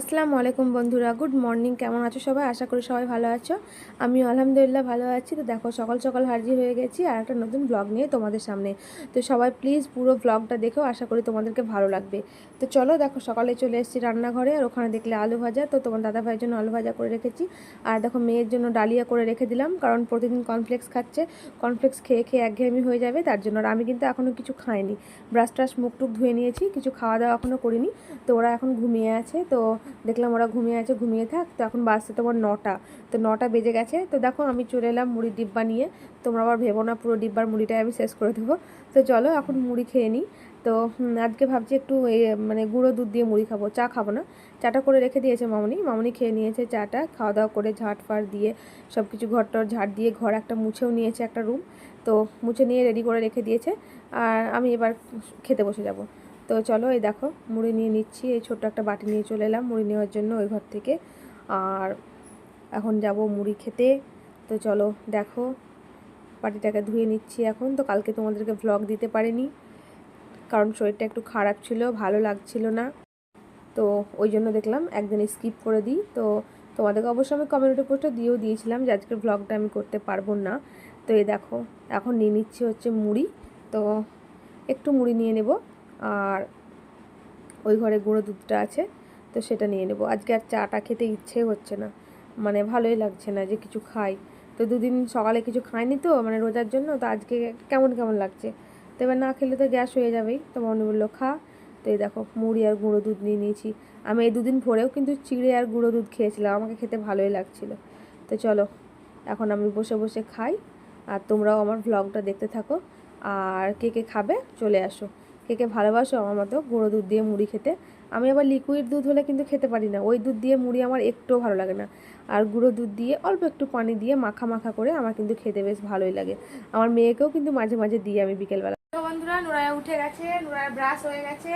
আসসালামু আলাইকুম বন্ধুরা, গুড মর্নিং। কেমন আছো সবাই? আশা করি সবাই ভালো আছো। আমি আলহামদুলিল্লাহ ভালো আছি। তো দেখো, সকাল সকাল হাজির হয়ে গেছি আর একটা নতুন ব্লগ নিয়ে তোমাদের সামনে। তো সবাই প্লিজ পুরো ব্লগটা দেখেও আশা করি তোমাদেরকে ভালো লাগবে। তো চলো দেখো, সকালে চলে এসেছি রান্নাঘরে আর ওখানে দেখলে আলু ভাজা। তো তোমার দাদা ভাইয়ের জন্য আলু ভাজা করে রেখেছি। আর দেখো, মেয়ের জন্য ডালিয়া করে রেখে দিলাম কারণ প্রতিদিন কর্নফ্লেক্স খাচ্ছে। কর্নফ্লেক্স খেয়ে খেয়ে একঘেয়েমি হয়ে যাবে, তার জন্য আর আমি কিন্তু এখনও কিছু খাইনি। ব্রাশ ট্রাশ মুখ টুক ধুয়ে নিয়েছি, কিছু খাওয়া দাওয়া এখনও করিনি। তো ওরা এখন ঘুমিয়ে আছে, তো দেখলাম ওরা ঘুমিয়ে আছে, ঘুমিয়ে থাক। তো এখন বাসতে তোমার নটা। তো নটা বেজে গেছে। তো দেখো আমি চলে এলাম মুড়ির ডিব্বা নিয়ে। তোমরা আবার ভেবো না, পুরো ডিব্বার মুড়িটাই আমি শেষ করে দেবো। তো চলো এখন মুড়ি খেয়ে নিই। তো আজকে ভাবছি একটু মানে গুঁড়ো দুধ দিয়ে মুড়ি খাব। চা খাব না। চাটা করে রেখে দিয়েছে মামনি। মামনি খেয়ে নিয়েছে চাটা। খাওয়া দাওয়া করে ঝাঁট ফাট দিয়ে সব কিছু ঘর টর ঝাড় দিয়ে ঘর একটা মুছেও নিয়েছে একটা রুম। তো মুছে নিয়ে রেডি করে রেখে দিয়েছে। আর আমি এবার খেতে বসে যাব। তো চলো এই দেখো, মুড়ি নিয়ে নিচ্ছি, এই ছোট্ট একটা বাটি নিয়ে চলে এলাম মুড়ি নেওয়ার জন্য ওই ঘর থেকে। আর এখন যাব মুড়ি খেতে। তো চলো দেখো, বাটিটাকে ধুয়ে নিচ্ছি এখন। তো কালকে তোমাদেরকে ভ্লগ দিতে পারিনি, কারণ শরীরটা একটু খারাপ ছিল, ভালো লাগছিল না। তো ওই জন্য দেখলাম একদিন স্কিপ করে দিই। তো তোমাদেরকে অবশ্যই আমি কমিউনিটি পোস্টে দিয়েও দিয়েছিলাম যে আজকের ব্লগটা আমি করতে পারব না। তো এই দেখো, এখন নিয়ে নিচ্ছি হচ্ছে মুড়ি। তো একটু মুড়ি নিয়ে নেব। আর ওই ঘরে গুঁড়ো দুধটা আছে, তো সেটা নিয়ে নেব। আজকে আর চাটা খেতে ইচ্ছে হচ্ছে না মানে ভালোই লাগছে না যে কিছু খাই। তো দুদিন সকালে কিছু খাইনি তো মানে রোজার জন্য, তো আজকে কেমন কেমন লাগছে? তো এবার না খেলে তো গ্যাস হয়ে যাবেই। তো মনে বলল, খা। তো এই দেখো, মুড়ি আর গুঁড়ো দুধ নিয়ে নিয়েছি। আমি এই দুদিন ভরেও কিন্তু চিড়ে আর গুঁড়ো দুধ খেয়েছিলাম, আমাকে খেতে ভালোই লাগছিল। তো চলো, এখন আমি বসে বসে খাই, আর তোমরাও আমার ভ্লগটা দেখতে থাকো। আর কে কে খাবে, চলে আসো। কে কে ভালোবাসো, আমার মতো গুঁড়ো দুধ দিয়ে মুড়ি খেতে। আমি আবার লিকুইড দুধ হলে কিন্তু খেতে পারি না। ওই দুধ দিয়ে মুড়ি আমার একটুও ভালো লাগে না। আর গুঁড়ো দুধ দিয়ে অল্প একটু পানি দিয়ে মাখা মাখা করে আমার কিন্তু খেতে বেশ ভালোই লাগে। আমার মেয়েকেও কিন্তু মাঝে মাঝে দিই আমি বিকেলবেলা। বন্ধুরা, নুরায়া উঠে গেছে নুরায়া ব্রাশ হয়ে গেছে।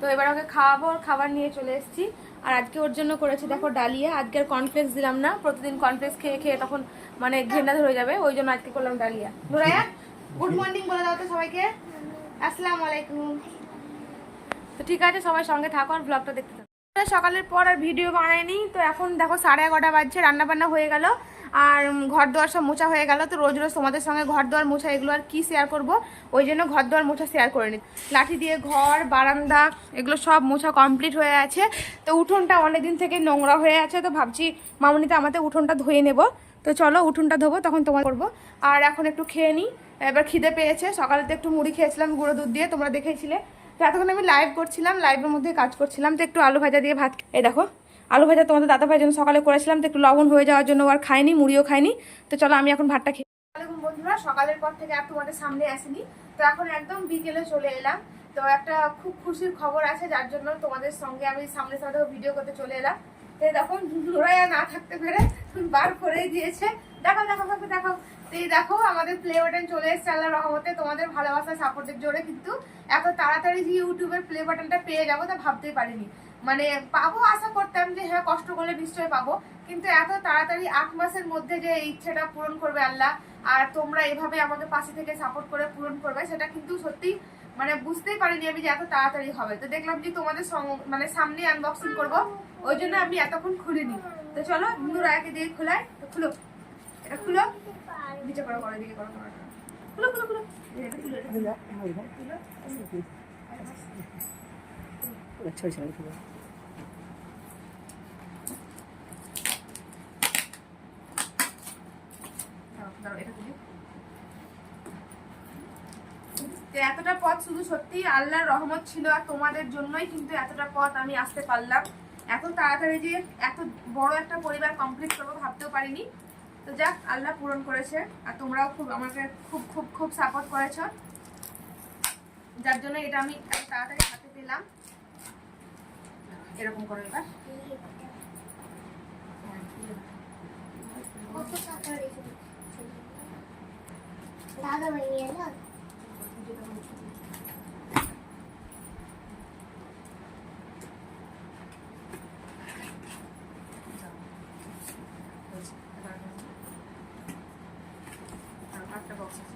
তো এবার ওকে খাওয়াবো, ওর খাবার নিয়ে চলে এসেছি। আর আজকে ওর জন্য করেছি, দেখো, ডালিয়া। আজকে আর কর্নফ্লেক্স দিলাম না। প্রতিদিন কর্নফ্লেক্স খেয়ে খেয়ে তখন মানে ঘেন্না ধরে যাবে। ওই জন্য আজকে করলাম ডালিয়া। নুরায়া গুড মর্নিং বলে দাও তো সবাইকে। আলাইকুম তো ঠিক আছে, সবাই সঙ্গে থাকো আর ব্লগটা দেখতে থাকো। সকালের পর আর ভিডিও বানাইনি, তো এখন দেখো সাড়ে এগারোটা বাজছে রান্না বান্না হয়ে গেল, আর ঘর দুয়ার সব মোছা হয়ে গেল, তো রোজ রোজ তোমাদের সঙ্গে ঘর দুয়ার মোছা, এগুলো আর কি শেয়ার করব? ওই জন্য ঘর দুয়ার মোছা শেয়ার করে নি। লাঠি দিয়ে ঘর, বারান্দা, এগুলো সব মোছা কমপ্লিট হয়ে আছে। তো উঠোনটা অনেকদিন থেকে নোংরা হয়ে আছে, তো ভাবছি মামনিতে আমাদের উঠোনটা ধুয়ে নেব। তো চলো উঠোনটা ধোবো, তখন তোমার করব। আর এখন একটু খেয়ে নিই এবার খিদে পেয়েছে। সকালে তো একটু মুড়ি খেয়েছিলাম, গুঁড়ো দুধ দিয়ে, তোমরা দেখেছিলে। তো এতক্ষণ আমি লাইভ করছিলাম লাইভের মধ্যে কাজ করছিলাম। তো একটু আলু ভাজা দিয়ে ভাত এই দেখো, আলু ভাজা তোমাদের দাদা ভাইয়ের জন্য সকালে করেছিলাম, তো একটু লবণ হয়ে যাওয়ার জন্য আর খাইনি মুড়িও খাইনি তো চলো আমি এখন ভাতটা খেয়ে বন্ধুরা, সকালের পর থেকে আর তোমাদের সামনে আসিনি। তো এখন একদম বিকেলে চলে এলাম। তো একটা খুব খুশির খবর আছে, যার জন্য তোমাদের সঙ্গে আমি সামনে সামনে ভিডিও করতে চলে এলাম। তো দেখো নোরাইয়া না থাকতে পেরে বার করেই দিয়েছে। দেখো দেখো দেখো এই দেখো, আমাদের প্লে বাটন চলে এসেছে আল্লাহ রহমতে। তোমাদের ভালোবাসা সাপোর্টের জোরে কিন্তু এত তাড়াতাড়ি যে ইউটিউবের প্লে বাটনটা পেয়ে যাব তা ভাবতেই পারিনি। মানে পাবো, আশা করতাম যে হ্যাঁ কষ্ট করলে নিশ্চয়ই পাবো। কিন্তু এত তাড়াতাড়ি আট মাসের মধ্যে যে ইচ্ছেটা পূরণ করবে আল্লাহ, আর তোমরা এভাবে আমাকে পাশে থেকে সাপোর্ট করে পূরণ করবে, সেটা কিন্তু সত্যি মানে বুঝতেই পারিনি আমি যে এত তাড়াতাড়ি হবে। তো দেখলাম যে তোমাদের মানে সামনে আনবক্সিং করব, ওই জন্য আমি এতক্ষণ খুলিনি। তো চলো নুরায়াকে দিয়ে খোলাই, তো খুলো। এটা খুলো নিচে করো করো দিকে করো করো। খুলো খুলো খুলো। এই এটা খুলো, এটা খুলো। দাঁড়াও, দাঁড়াও, এটা খুলি। তো এতটা পথ শুধু সত্যি আল্লাহর রহমত ছিল আর তোমাদের জন্যই কিন্তু এতটা পথ আমি আসতে পারলাম। এত তাড়াতাড়ি যে এত বড় একটা পরিবার কমপ্লিট করব ভাবতেও পারিনি। তো যাক, আল্লাহ পূরণ করেছে। আর তোমরাও খুব, আমাকে খুব খুব খুব সাপোর্ট করেছ। যার জন্য এটা আমি তাড়াতাড়ি হাতে পেলাম। এরকম করো এবার। দাদা বানিয়ে না একটা বক্স আছে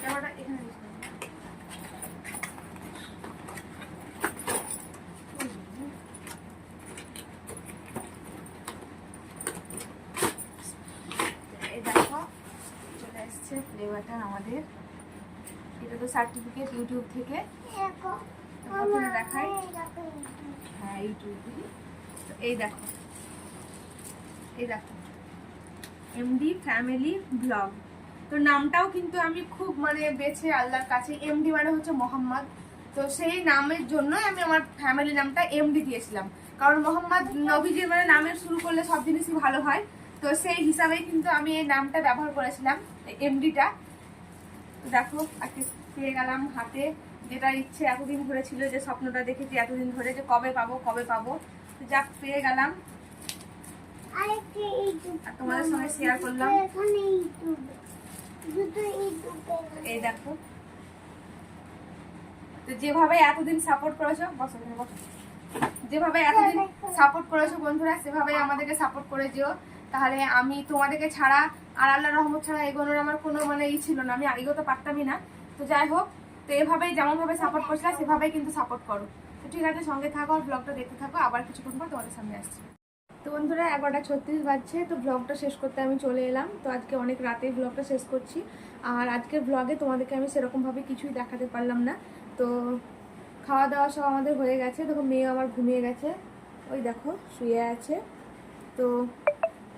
ক্যামেরাটা এখানে নিয়ে এটা আমাদের এটা তো সার্টিফিকেট ইউটিউব থেকে। প্রথমে দেখাই। হ্যাঁ ইউটিউব এই দেখো। এই দেখো। এমডি ফ্যামিলি ব্লগ তো নামটাও কিন্তু আমি খুব মানে বেছে আল্লাহর কাছে। এমডি মানে হচ্ছে মোহাম্মদ। তো সেই নামের জন্যই আমি আমার ফ্যামিলি নামটা এমডি দিয়েছিলাম। কারণ মোহাম্মদ নবীজির মানে নামের শুরু করলে সব জিনিসই ভালো হয়। তো সেই হিসাবে কিন্তু আমি এই নামটা ব্যবহার করেছিলাম এমডিটা দেখো আজকে পেয়ে গেলাম হাতে। যেটা ইচ্ছে এতদিন ধরে ছিল যে স্বপ্নটা দেখেছি এতদিন ধরে যে কবে পাবো কবে পাবো। যাক পেয়ে গেলাম। তোমাদের সঙ্গে share করলাম। এই দেখো। তো যেভাবে এতদিন সাপোর্ট করেছ বসো বসো। যেভাবে এতদিন সাপোর্ট করেছ বন্ধুরা সেভাবে আমাদেরকে সাপোর্ট করে যেও। তাহলে আমি তোমাদেরকে ছাড়া আর আল্লাহ রহমত ছাড়া এগোনোর আমার কোনো মানে ই ছিল না, আমি এগোতে পারতামই না। তো যাই হোক, তো এভাবেই যেমনভাবে সাপোর্ট করছিলা, সেভাবেই কিন্তু সাপোর্ট করো। তো ঠিক আছে, সঙ্গে থাকো আর ব্লগটা দেখতে থাকো, আবার কিছুক্ষণ পর তোমাদের সামনে আসছি। তো বন্ধুরা, এগারোটা ছত্রিশ বাজছে, তো ব্লগটা শেষ করতে আমি চলে এলাম। তো আজকে অনেক রাতে ব্লগটা শেষ করছি। আর আজকের ব্লগে তোমাদেরকে আমি সেরকমভাবে কিছুই দেখাতে পারলাম না। তো খাওয়া দাওয়া সব আমাদের হয়ে গেছে, দেখো মেয়ে আমার ঘুমিয়ে গেছে। ওই দেখো, শুয়ে আছে। তো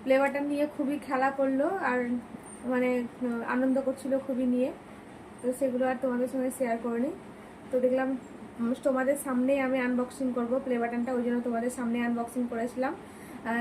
ফ্লেভারটা নিয়ে খুবই খেলা করল আর মানে আনন্দ করছিল খুবই নিয়ে। তো সেগুলো আর তোমাদের সঙ্গে শেয়ার করিনি। তো দেখলাম তোমাদের সামনেই আমি আনবক্সিং করব প্লে বাটনটা ওই জন্য তোমাদের সামনে আনবক্সিং করেছিলাম।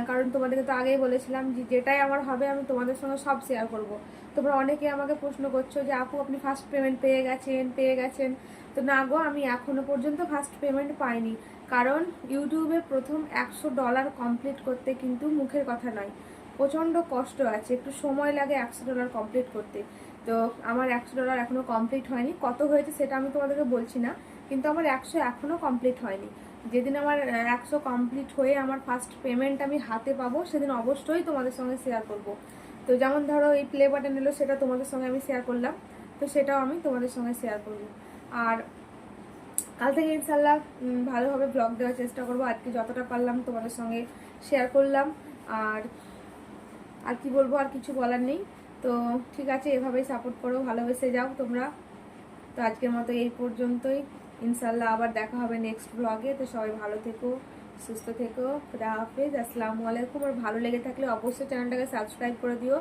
কারণ তোমাদেরকে তো আগেই বলেছিলাম যে, যেটাই আমার হবে, আমি তোমাদের সঙ্গে সব শেয়ার করব। তোমরা অনেকে আমাকে প্রশ্ন করছ যে, আপু, আপনি ফার্স্ট পেমেন্ট পেয়ে গেছেন পেয়ে গেছেন? তো না গো, আমি এখনও পর্যন্ত ফার্স্ট পেমেন্ট পাইনি। কারণ, ইউটিউবে প্রথম একশো ডলার কমপ্লিট করতে কিন্তু মুখের কথা নয়। প্রচণ্ড কষ্ট আছে, একটু সময় লাগে একশো ডলার কমপ্লিট করতে। তো আমার একশো ডলার এখনও কমপ্লিট হয়নি। কত হয়েছে সেটা আমি তোমাদেরকে বলছি না, কিন্তু আমার একশো এখনও কমপ্লিট হয়নি। যেদিন আমার একশো কমপ্লিট হয়ে আমার ফার্স্ট পেমেন্ট আমি হাতে পাবো, সেদিন অবশ্যই তোমাদের সঙ্গে শেয়ার করব। তো যেমন ধরো এই প্লে বাটন এলো, সেটা তোমাদের সঙ্গে আমি শেয়ার করলাম। তো সেটাও আমি তোমাদের সঙ্গে শেয়ার করব। আর কাল থেকে ইনশাল্লাহ ভালোভাবে ব্লগ দেওয়ার চেষ্টা করব। আজকে যতটা পারলাম তোমাদের সঙ্গে শেয়ার করলাম। আর আর কি বলব, আর কিছু বলার নেই। তো ঠিক আছে, এভাবেই সাপোর্ট করো, ভালোবেসে যাও তোমরা। তো আজকের মতো এই পর্যন্তই। ইনশাল্লাহ আবার দেখা হবে নেক্সট ব্লগে তো সবাই ভালো থেকো, সুস্থ থেকো। খুদা হাফেজ। আসসালামু আলাইকুম। আর ভালো লেগে থাকলে অবশ্যই চ্যানেলটাকে সাবস্ক্রাইব করে দিও।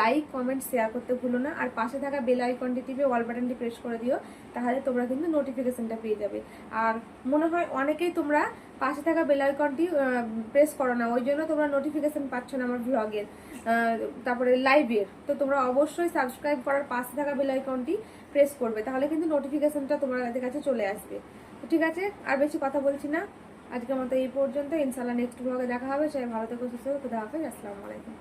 লাইক কমেন্ট শেয়ার করতে ভুলো না। আর পাশে থাকা বেল আইকনটি টিপে ওয়াল বাটনটি প্রেস করে দিও, তাহলে তোমরা কিন্তু নোটিফিকেশনটা পেয়ে যাবে। আর মনে হয় অনেকেই তোমরা পাশে থাকা বেল আইকনটি প্রেস করো না। ওই জন্য তোমরা নোটিফিকেশন পাচ্ছ না আমার ব্লগের তারপরে লাইভের তো তোমরা অবশ্যই সাবস্ক্রাইব করার পাশে থাকা বেল আইকনটি প্রেস করবে, তাহলে কিন্তু নোটিফিকেশনটা তোমাদের কাছে চলে আসবে। ঠিক আছে, আর বেশি কথা বলছি না। আজকের মতো এই পর্যন্ত। ইনশাল্লাহ নেক্সট ব্লগে দেখা হবে। সবাই ভালো থেকো, সুস্থ থেকো। খুদা হাফেজ। আসসালামু আলাইকুম।